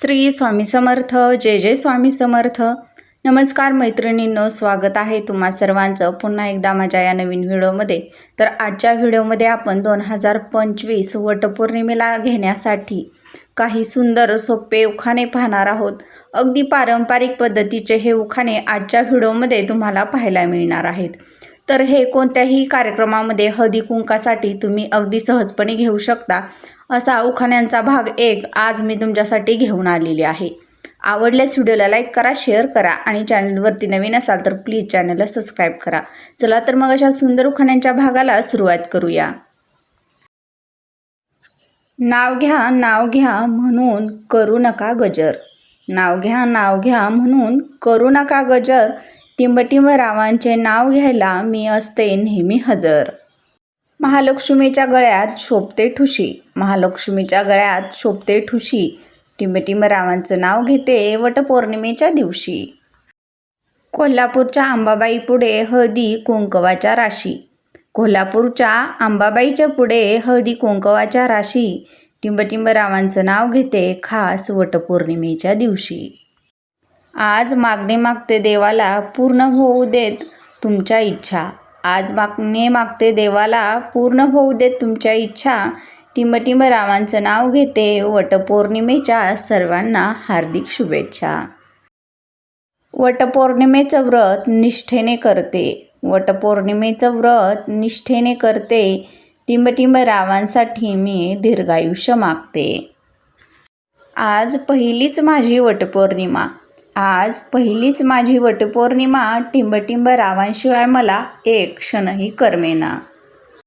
श्री स्वामी समर्थ जय जय स्वामी समर्थ. नमस्कार मैत्रिणींनो स्वागत आहे तुम्हा सर्वांचं पुन्हा एकदा माझ्या या नवीन व्हिडिओमध्ये. तर आजच्या व्हिडिओमध्ये आपण दोन हजार पंचवीस वटपौर्णिमेला घेण्यासाठी काही सुंदर सोपे उखाणे पाहणार आहोत. अगदी पारंपरिक पद्धतीचे हे उखाणे आजच्या व्हिडिओमध्ये तुम्हाला पाहायला मिळणार आहेत. तर हे कोणत्याही कार्यक्रमामध्ये हळदी कुंकासाठी तुम्ही अगदी सहजपणे घेऊ शकता. असा उखाण्यांचा भाग एक आज मी तुमच्यासाठी घेऊन आलेली आहे. आवडल्यास व्हिडिओला लाईक करा शेअर करा आणि चॅनलवरती नवीन असाल तर प्लीज चॅनलला सबस्क्राईब करा. चला तर मग अशा सुंदर उखाण्यांच्या भागाला सुरुवात करूया. नाव घ्या नाव घ्या म्हणून करू नका गजर. नाव घ्या नाव घ्या म्हणून करू नका गजर. टिंबटिंब रावांचे नाव घ्यायला मी असते नेहमी हजर. महालक्ष्मीच्या गळ्यात शोभते ठुशी. महालक्ष्मीच्या गळ्यात शोभते ठुशी. टिंबटिंब रावांचं नाव घेते वटपौर्णिमेच्या दिवशी. कोल्हापूरच्या अंबाबाई पुढे हळदी कुंकवाच्या राशी. कोल्हापूरच्या अंबाबाईच्या पुढे हळदी कुंकवाच्या राशी. टिंबटिंब रावांचं नाव घेते खास वटपौर्णिमेच्या दिवशी. आज मागणे मागते देवाला पूर्ण होऊ देत तुमच्या इच्छा. आज मागणे मागते देवाला पूर्ण होऊ देत तुमच्या इच्छा. टिंबटिंब रावांचं नाव घेते. वटपौर्णिमेच्या सर्वांना हार्दिक शुभेच्छा. वटपौर्णिमेचं व्रत निष्ठेने करते. वटपौर्णिमेचं व्रत निष्ठेने करते. टिंबटिंब रावांसाठी मी दीर्घायुष्य मागते. आज पहिलीच माझी वटपौर्णिमा. आज पहिलीच माझी वटपौर्णिमा टिंबटिंब रावांशिवाय मला एक क्षणही करमेना.